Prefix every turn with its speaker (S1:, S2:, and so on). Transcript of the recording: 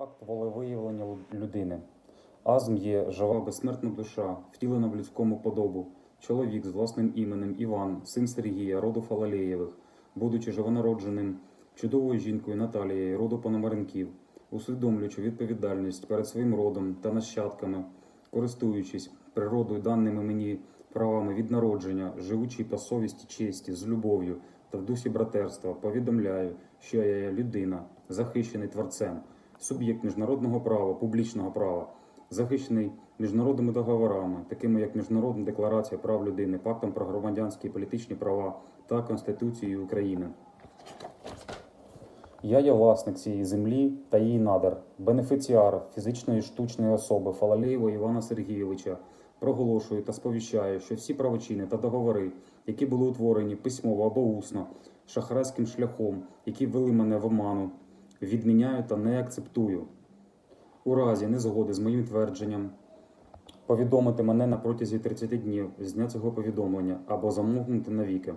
S1: Акт волевиявлення людини. Азм є жива безсмертна душа, втілена в людському подобу. Чоловік з власним іменем Іван, син Сергія, роду Фалалеєвих, будучи живонародженим чудовою жінкою Наталією, роду Пономаренків, усвідомлюючи відповідальність перед своїм родом та нащадками, користуючись природою даними мені правами від народження, живучи по совісті, честі, з любов'ю та в дусі братерства, повідомляю, що я є людина, захищений творцем, суб'єкт міжнародного права, публічного права, захищений міжнародними договорами, такими як Міжнародна декларація прав людини, Пактом про громадянські і політичні права та Конституцією України. Я є власник цієї землі та її надр, бенефіціар фізичної штучної особи Фалалеєва Івана Сергійовича. Проголошую та сповіщаю, що всі правочини та договори, які були утворені письмово або усно, шахрайським шляхом, які ввели мене в оману, відміняю та не акцептую. У разі незгоди з моїм твердженням повідомити мене на протязі 30 днів з дня цього повідомлення або замовкнути навіки.